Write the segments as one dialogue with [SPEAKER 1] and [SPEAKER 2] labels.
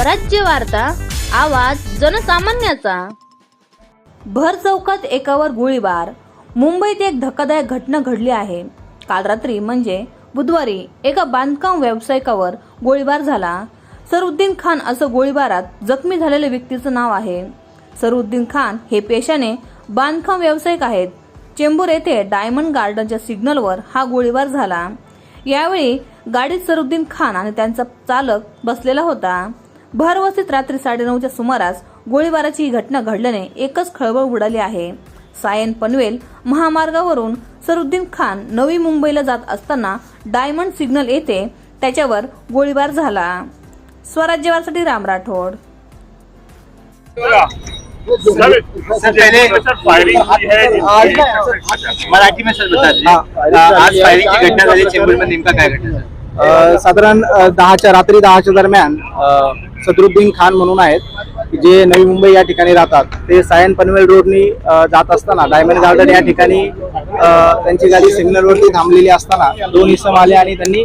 [SPEAKER 1] स्वराज्य वार्ता आवाज जनसामान्याचा. भर चौकात एकावर गोळीबार. मुंबईत एक धक्कादायक घटना घडली आहे. काल रात्री म्हणजे बुधवारी एका बांधकाम व्यावसायिकावर गोळीबार झाला. सरुद्दीन खान असं गोळीबारात जखमी झालेल्या व्यक्तीचं नाव आहे. सरुद्दीन खान हे पेशाने बांधकाम व्यावसायिक आहेत. चेंबूर येथे डायमंड गार्डनच्या सिग्नलवर हा गोळीबार झाला. यावेळी गाडीत सरुद्दीन खान आणि त्यांचा चालक बसलेला होता. भरवस्तीत रात्री साडेनऊच्या सुमारास गोळीबाराची ही घटना घडल्याने एकच खळबळ उडाली आहे. सायन पनवेल महामार्गावरून सरुद्दीन खान नवी मुंबईला जात असताना डायमंड सिग्नल येथे त्याच्यावर गोळीबार झाला. स्वराज्यवारसाठी राम राठोड.
[SPEAKER 2] सर पहले मराठी में सर बता दीजिए। आज फायरिंग की घटना झाली चेंबूरमध्ये नेमका काय घटना सर?
[SPEAKER 3] साधारण दहाच्या रात्री दहाच्या दरम्यान सदरुद्दीन खान म्हणून आहेत जे नवी मुंबई या ठिकाणी राहतात. ते सायन पनवेल रोडनी जात असताना डायमंड गार्डन या ठिकाणी त्यांची गाडी सिग्नलवरती थांबलेली असताना दोन इसम आले आणि त्यांनी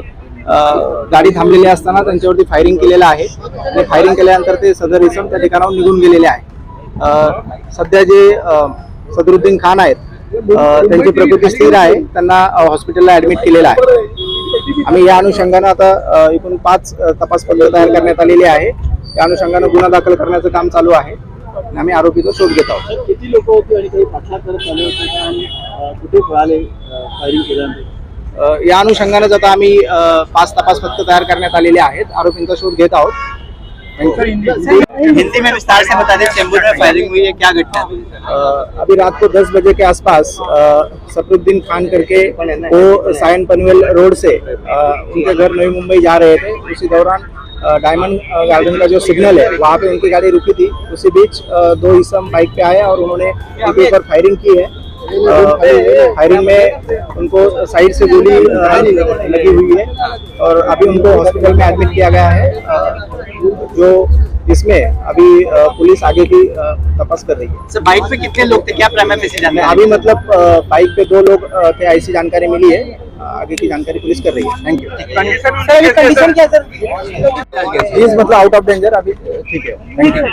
[SPEAKER 3] गाडी थांबलेली असताना त्यांच्यावरती फायरिंग केलेलं आहे. आणि फायरिंग केल्यानंतर ते सदर इसम त्या ठिकाणाहून निघून गेलेले आहे. सध्या जे सदरुद्दीन खान आहेत त्यांची प्रकृती स्थिर आहे. त्यांना हॉस्पिटलला ऍडमिट केलेलं आहे. आम्ही या अनुषंगानं आता एकूण पाच तपास पत्र तयार करण्यात आलेली आहे. या अनुषंगानं गुन्हा दाखल करण्याचं काम चालू आहे. आणि आम्ही आरोपीचा शोध घेत आहोत.
[SPEAKER 4] किती लोक होते आणि काही पाठलाग करत आले होते का? आणि अं, कुठे पळाले फायरिंग केल्यानंतर?
[SPEAKER 3] अ, या अनुषंगानंच आता आम्ही पाच तपास पत्र तयार करण्यात आलेले आहेत. आरोपींचा शोध घेत आहोत.
[SPEAKER 2] हिंदी में विस्तार से बता दें, चेंबूर में फायरिंग हुई है, क्या घटना
[SPEAKER 3] अभी रात को 10 बजे के आसपास सफरुद्दीन खान करके वो सायन पनवेल रोड से उनके घर नई मुंबई जा रहे थे। उसी दौरान डायमंड गार्डन का जो सिग्नल है, वहाँ पे उनकी गाड़ी रुकी थी। उसी बीच दो इसम बाइक पे आए और उन्होंने उनके ऊपर फायरिंग की है। फायरिंग में उनको साइड से गोली लगी हुई है। और अभी उनको हॉस्पिटल में एडमिट किया गया है। जो इसमें अभी पुलिस आगे की तपास कर रही है।
[SPEAKER 2] सर बाइक पे कितने लोग थे? क्या प्राइमरी में से
[SPEAKER 3] अभी मतलब बाइक पे दो लोग थे ऐसी जानकारी मिली है। आगे की जानकारी पुलिस कर रही है। थैंक यू
[SPEAKER 2] कंडीशन क्या सर
[SPEAKER 3] प्लीज़ मतलब आउट ऑफ़ डेंजर अभी। ठीक है। Thank you